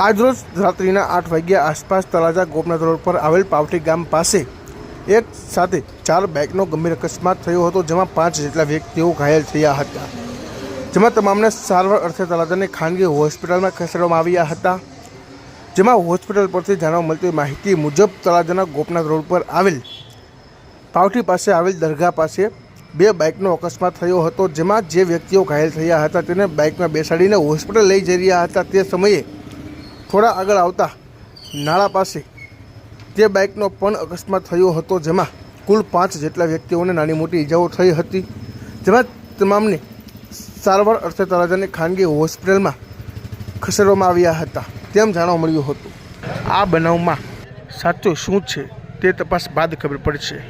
આજરોજ રાત્રિના આઠ વાગ્યા આસપાસ તળાજા ગોપનાથ રોડ પર આવેલ પાવટી ગામ પાસે એક સાથે ચાર બાઇકનો ગંભીર અકસ્માત થયો હતો, જેમાં પાંચ જેટલા વ્યક્તિઓ ઘાયલ થયા હતા. જેમાં તમામને સારવાર અર્થે તળાજાની ખાનગી હોસ્પિટલમાં ખસેડવામાં આવ્યા હતા. જેમાં હોસ્પિટલ પરથી જાણવા મળતી માહિતી મુજબ તળાજાના ગોપનાથ રોડ પર આવેલ પાવઠી પાસે આવેલ દરગાહ પાસે બે બાઇકનો અકસ્માત થયો હતો, જેમાં જે વ્યક્તિઓ ઘાયલ થયા હતા તેને બાઇકમાં બેસાડીને હોસ્પિટલ લઈ જઈ રહ્યા હતા. તે સમયે થોડા આગળ આવતા નાળા પાસે તે બાઇકનો પણ અકસ્માત થયો હતો, જેમાં કુલ પાંચ જેટલા વ્યક્તિઓને નાની મોટી ઈજાઓ થઈ હતી. જેમાં તમામને સારવાર અર્થે તળાજાની ખાનગી હોસ્પિટલમાં ખસેડવામાં આવ્યા હતા તેમ જાણવા મળ્યું હતું. આ બનાવમાં સાચું શું છે તે તપાસ બાદ ખબર પડશે.